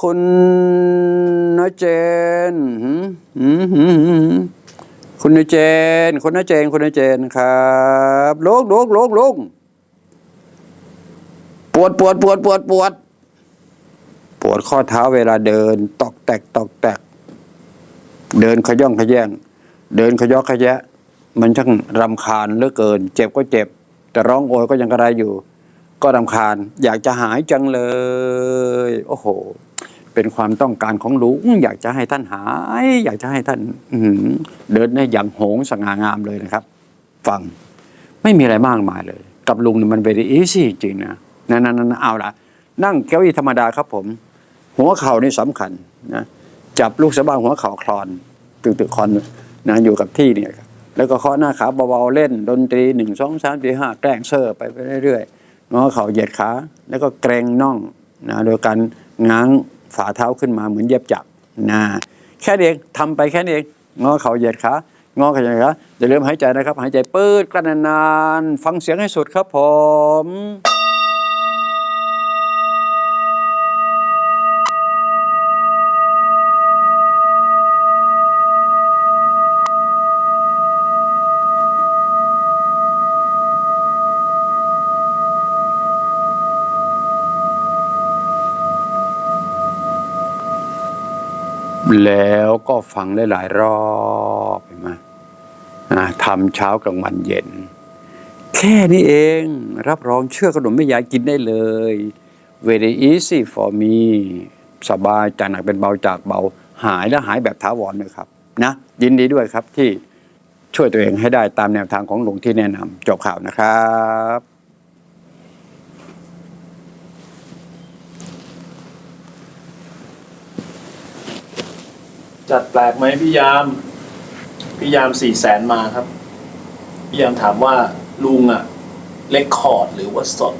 คุณนเจนคุณนเจน คุณนเจน คุณนเจนครับลุกลุกลุกลุกปวดปวดปวดปวดปวด ปวดข้อเท้าเวลาเดิน ตอกแตกตอกแตก เดินขย่องขย่งเดินขยอกขยะ มันช่างรำคาญเหลือเกิน เจ็บก็เจ็บ แต่ร้องโอยก็ยังกระไรอยู่ ก็รำคาญ อยากจะหายจังเลย โอ้โห เป็นความต้องการของลุงอยากจะให้ท่านหาย อยากจะให้ท่านเดินได้อย่างโหงสง่างามเลยนะครับ ฟังไม่มีอะไรมากมายเลย กับลุงนี่มันเวรีอีซี่จริงนะนั่นนั่นเอาละนั่งเก้าอี้ธรรมดาครับผม หัวเข่านี่สำคัญนะจับลูกสะบ้าหัวเข่าคลอนตึกตึกคอนนะอยู่กับที่เนี่ยแล้วก็เคาะหน้าขาเบาๆเล่นดนตรีหนึ่งสองสามสี่ห้าแกล้งเซอร์ไปไปเรื่อยๆงอเข่าเหยียดขา แล้วก็เกรงน่องนะโดยการง้าง ฝ่าเท้าขึ้นมาเหมือนเย็บจักรนะแค่นี้เองทำไปแค่นี้เองงอเข่าเหยียดขางอเข่าเหยียดขาอย่าลืมหายใจนะครับ หายใจปืดกลั้นนานๆฟังเสียงให้สุดครับผม แล้วก็ฟังหลายๆรอบเห็นไหมาทำเช้ากลางวันเย็น แค่นี้เองรับรองเชื่อขนมไม่ยากกินได้เลย very easy for me สบายจากหนักเป็นเบาจากเบาหายและหายแบบท้าวรเลยครับ นะ ยินดีด้วยครับที่ช่วยตัวเองให้ได้ตามแนวทางของหลวงที่แนะนำจบข่าวนะครับ จัดแปลกไหมพี่ยาม พี่ยามสี่แสนมาครับ พี่ยามถามว่าลุงอะเลคคอร์ดหรือว่าสด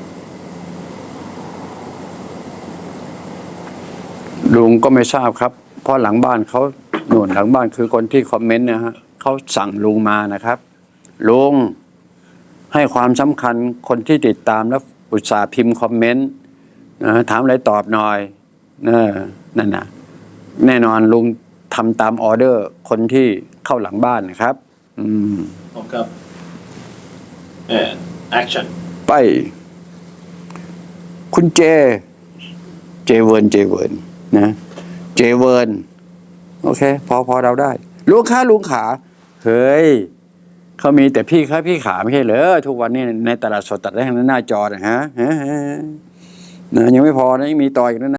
ลุงก็ไม่ทราบครับ เพราะหลังบ้านเขาหนุนหลังบ้านคือคนที่คอมเมนต์นะฮะเขาสั่งลุงมานะครับ ลุงให้ความสำคัญคนที่ติดตามแล้วอุตส่าห์พิมพ์คอมเมนต์นะถามอะไรตอบหน่อยนอนั่นนะแน่นอนลุง ทำตามออเดอร์คนที่เข้าหลังบ้านนะครับ อืมผมครับเออแอคชั่นไป คุณเจ เจเวิร์นเจเวิร์นนะ เจเวิร์นโอเค พอพอเราได้ลุงขาลุงขาเฮ้ยเขามีแต่พี่ขาพี่ขาไม่ใช่เหรอทุกวันนี้ในตลาดสดตัดได้ทางหน้าจอนะฮะฮะฮะนะยังไม่พอนะยังมีต่ออีกนะ